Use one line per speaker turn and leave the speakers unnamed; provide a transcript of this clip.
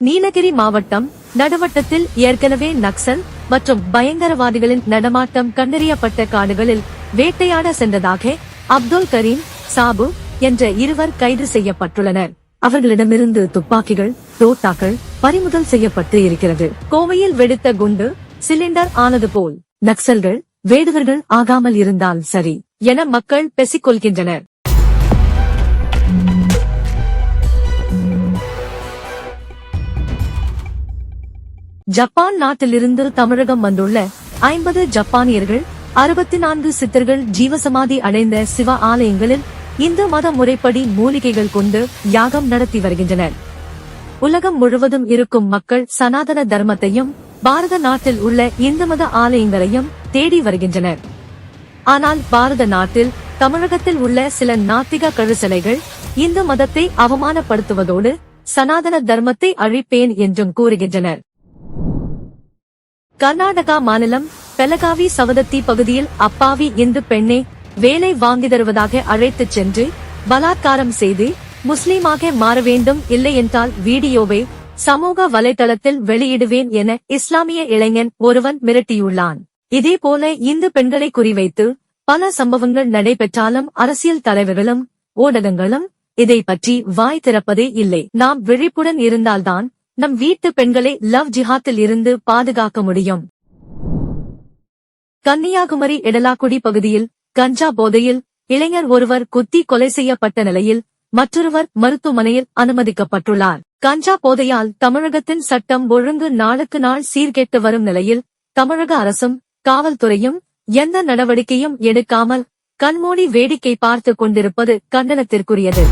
நீலகிரி மாவட்டம் நடுவட்டத்தில் ஏற்கனவே நக்சல் மற்றும் பயங்கரவாதிகளின் நடமாட்டம் கண்டறியப்பட்ட காடுகளில் வேட்டையாட சென்றதாக அப்துல் கரீம் சாபு என்ற இருவர் கைது செய்யப்பட்டுள்ளனர். அவர்களிடமிருந்து துப்பாக்கிகள் தோட்டாக்கள் பறிமுதல் செய்யப்பட்டு இருக்கிறது. கோவையில் வெடித்த குண்டு சிலிண்டர் ஆனது போல் நக்சல்கள் வேடுவர்கள் ஆகாமல் இருந்தால் சரி என மக்கள் பேசிக்கொள்கின்றனர். ஜப்பான் நாட்டிலிருந்து தமிழகம் வந்துள்ள ஐம்பது ஜப்பானியர்கள் அறுபத்தி நான்கு சித்தர்கள் ஜீவசமாதி அடைந்த சிவ ஆலயங்களில் இந்து மத முறைப்படி மூலிகைகள் கொண்டு யாகம் நடத்தி வருகின்றனர். உலகம் முழுவதும் இருக்கும் மக்கள் சனாதன தர்மத்தையும் பாரத நாட்டில் உள்ள இந்து மத ஆலயங்களையும் தேடி வருகின்றனர். ஆனால் பாரத நாட்டில் தமிழகத்தில் உள்ள சில நாத்திக கழுசலைகள் இந்து மதத்தை அவமானப்படுத்துவதோடு சனாதன தர்மத்தை அழிப்பேன் என்றும் கூறுகின்றனர். கர்நாடகா மாநிலம் பெலகாவி சவதத்தி பகுதியில் அப்பாவி இந்து பெண்ணை வேலை வாங்கி தருவதாக அழைத்துச் சென்று பலாத்காரம் செய்து முஸ்லீமாக மாற வேண்டும் இல்லை என்றால் வீடியோவை சமூக வலைதளத்தில் வெளியிடுவேன் என இஸ்லாமிய இளைஞன் ஒருவன் மிரட்டியுள்ளான். இதேபோல இந்து பெண்களை குறிவைத்து பல சம்பவங்கள் நடைபெற்றாலும் அரசியல் தலைவர்களும் ஊடகங்களும் இதை பற்றி வாய் திறப்பதே இல்லை. நாம் விழிப்புடன் இருந்தால்தான் நம் வீட்டு பெண்களை லவ் ஜிஹாத்தில் இருந்து பாதுகாக்க முடியும். கன்னியாகுமரி எடலாக்குடி பகுதியில் கஞ்சா போதையில் இளைஞர் ஒருவர் குத்தி கொலை செய்யப்பட்ட நிலையில் மற்றொருவர் மருத்துவமனையில் அனுமதிக்கப்பட்டுள்ளார். கஞ்சா போதையால் தமிழகத்தின் சட்டம் ஒழுங்கு நாளுக்கு நாள் சீர்கெட்டு வரும் நிலையில் தமிழக அரசும் காவல்துறையும் எந்த நடவடிக்கையும் எடுக்காமல் கண்மூடி வேடிக்கை பார்த்துக் கொண்டிருப்பது கண்டனத்திற்குரியது.